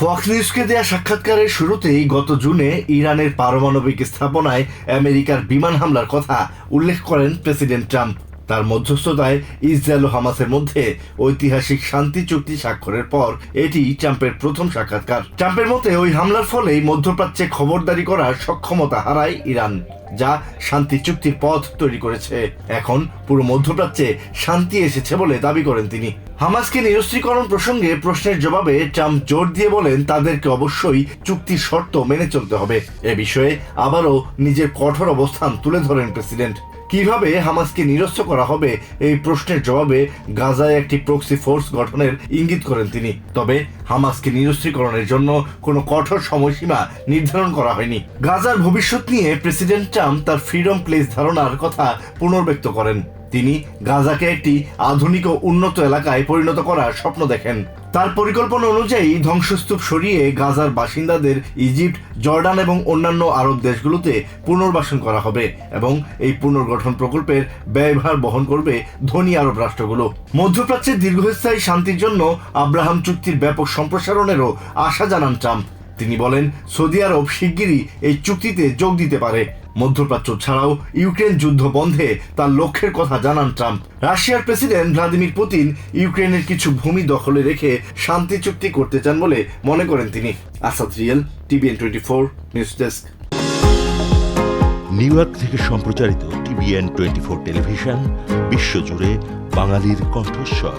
Fox নিউজকে দেয়া সাক্ষাৎকারের শুরুতেই গত জুনে ইরানের পারমাণবিক স্থাপনায় আমেরিকার বিমান হামলার কথা উল্লেখ করেন প্রেসিডেন্ট ট্রাম্প। তার মধ্যস্থতায় ইসরায়েল ও হামাসের মধ্যে ঐতিহাসিক শান্তি চুক্তি স্বাক্ষরের পর এটি ট্রাম্পের প্রথম সাক্ষাৎকার। ট্রাম্পের মতে, ওই হামলার ফলেই মধ্যপ্রাচ্যে খবরদারি করার সক্ষমতা হারায় ইরান। যা শান্তি চুক্তির পথ তৈরি করেছে। এখন পুরো মধ্যপ্রাচ্যে শান্তি এসেছে বলে দাবি করেন তিনি। হামাসকে নিরস্ত্রীকরণ প্রসঙ্গে প্রশ্নের জবাবে ট্রাম্প জোর দিয়ে বলেন, তাদেরকে অবশ্যই চুক্তির শর্ত মেনে চলতে হবে। এ বিষয়ে আবারও নিজের কঠোর অবস্থান তুলে ধরেন প্রেসিডেন্ট। কীভাবে হামাসকে নিরস্ত করা হবে এই প্রশ্নের জবাবে গাজায় একটি প্রক্সি ফোর্স গঠনের ইঙ্গিত করেন তিনি। তবে হামাসকে নিরস্ত্রীকরণের জন্য কোনো কঠোর সময়সীমা নির্ধারণ করা হয়নি। গাজার ভবিষ্যৎ নিয়ে প্রেসিডেন্ট ট্রাম্প তার ফ্রিডম প্লেস ধারণার কথা পুনর্ব্যক্ত করেন। তিনি গাজাকে একটি আধুনিক ও উন্নত এলাকায় পরিণত করার স্বপ্ন দেখেন। তার পরিকল্পনা অনুযায়ী ধ্বংসস্তূপ সরিয়ে গাজার বাসিন্দাদের ইজিপ্ট, জর্ডান এবং অন্যান্য আরব দেশগুলোতে পুনর্বাসন করা হবে এবং এই পুনর্গঠন প্রকল্পের ব্যয়ভার বহন করবে ধনী আরব রাষ্ট্রগুলো। মধ্যপ্রাচ্যের দীর্ঘস্থায়ী শান্তির জন্য আব্রাহাম চুক্তির ব্যাপক সম্প্রসারণেরও আশা জানান ট্রাম্প। তিনি বলেন, সৌদি আরব শিগগিরই এই চুক্তিতে যোগ দিতে পারে। মধ্যপ্রাচ্য ছাড়াও ইউক্রেন যুদ্ধ বন্ধে তার লক্ষ্যের কথা জানান ট্রাম্প। রাশিয়ার প্রেসিডেন্ট ভ্লাদিমির পুতিন ইউক্রেনের কিছু ভূমি দখলে রেখে শান্তি চুক্তি করতে চান বলে মনে করেন তিনি। Asad real, TVN twenty four, news desk. New York থেকে সম্প্রচারিত টিভিএন টোয়েন্টি ফোর টেলিভিশন, বিশ্বজুড়ে বাঙালির কণ্ঠস্বর।